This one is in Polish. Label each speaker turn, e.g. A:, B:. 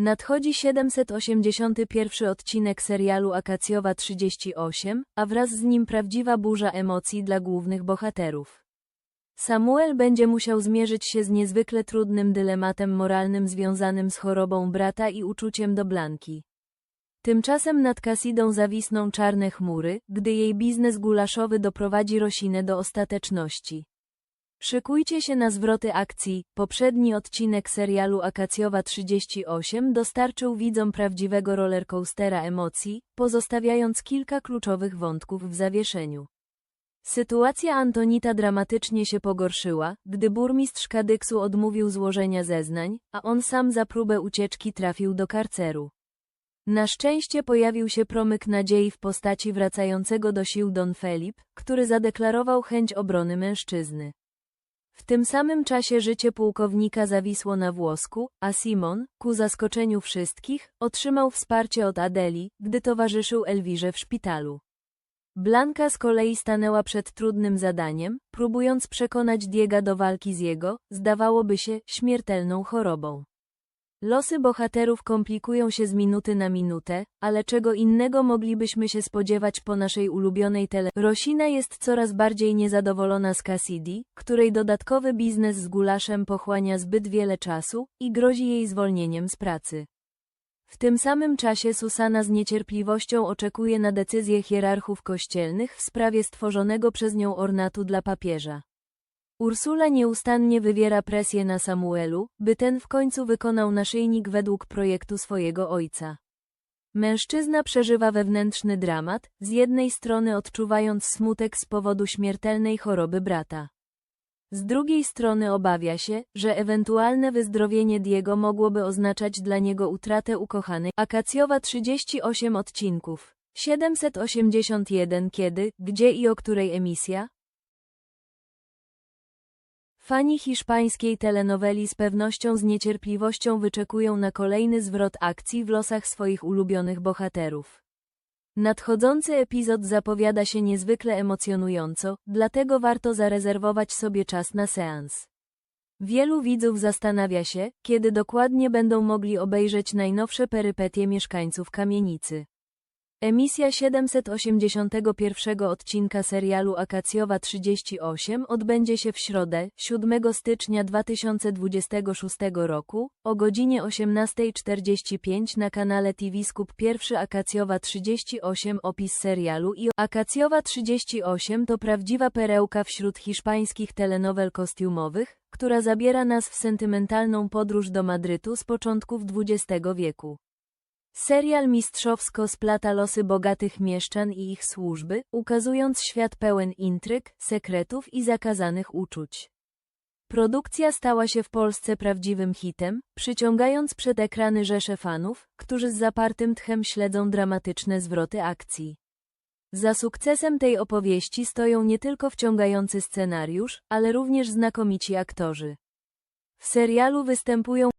A: Nadchodzi 781 odcinek serialu Akacjowa 38, a wraz z nim prawdziwa burza emocji dla głównych bohaterów. Samuel będzie musiał zmierzyć się z niezwykle trudnym dylematem moralnym związanym z chorobą brata i uczuciem do Blanki. Tymczasem nad Cassidą zawisną czarne chmury, gdy jej biznes gulaszowy doprowadzi Rosinę do ostateczności. Szykujcie się na zwroty akcji. Poprzedni odcinek serialu Akacjowa 38 dostarczył widzom prawdziwego rollercoastera emocji, pozostawiając kilka kluczowych wątków w zawieszeniu. Sytuacja Antonita dramatycznie się pogorszyła, gdy burmistrz Kadyksu odmówił złożenia zeznań, a on sam za próbę ucieczki trafił do karceru. Na szczęście pojawił się promyk nadziei w postaci wracającego do sił Don Felip, który zadeklarował chęć obrony mężczyzny. W tym samym czasie życie pułkownika zawisło na włosku, a Simon, ku zaskoczeniu wszystkich, otrzymał wsparcie od Adeli, gdy towarzyszył Elwirze w szpitalu. Blanka z kolei stanęła przed trudnym zadaniem, próbując przekonać Diega do walki z jego, zdawałoby się, śmiertelną chorobą. Losy bohaterów komplikują się z minuty na minutę, ale czego innego moglibyśmy się spodziewać po naszej ulubionej tele. Rosina jest coraz bardziej niezadowolona z Cassidy, której dodatkowy biznes z gulaszem pochłania zbyt wiele czasu i grozi jej zwolnieniem z pracy. W tym samym czasie Susana z niecierpliwością oczekuje na decyzję hierarchów kościelnych w sprawie stworzonego przez nią ornatu dla papieża. Ursula nieustannie wywiera presję na Samuelu, by ten w końcu wykonał naszyjnik według projektu swojego ojca. Mężczyzna przeżywa wewnętrzny dramat, z jednej strony odczuwając smutek z powodu śmiertelnej choroby brata. Z drugiej strony obawia się, że ewentualne wyzdrowienie Diego mogłoby oznaczać dla niego utratę ukochanej. Akacjowa 38 odcinków. 781 Kiedy, gdzie i o której emisja? Fani hiszpańskiej telenoweli z pewnością z niecierpliwością wyczekują na kolejny zwrot akcji w losach swoich ulubionych bohaterów. Nadchodzący epizod zapowiada się niezwykle emocjonująco, dlatego warto zarezerwować sobie czas na seans. Wielu widzów zastanawia się, kiedy dokładnie będą mogli obejrzeć najnowsze perypetie mieszkańców kamienicy. Emisja 781 odcinka serialu Akacjowa 38 odbędzie się w środę, 7 stycznia 2026 roku, o godzinie 18.45 na kanale TV Skup 1 Akacjowa 38 Opis serialu i Akacjowa 38 to prawdziwa perełka wśród hiszpańskich telenowel kostiumowych, która zabiera nas w sentymentalną podróż do Madrytu z początków XX wieku. Serial mistrzowsko splata losy bogatych mieszczan i ich służby, ukazując świat pełen intryg, sekretów i zakazanych uczuć. Produkcja stała się w Polsce prawdziwym hitem, przyciągając przed ekrany rzesze fanów, którzy z zapartym tchem śledzą dramatyczne zwroty akcji. Za sukcesem tej opowieści stoją nie tylko wciągający scenariusz, ale również znakomici aktorzy. W serialu występują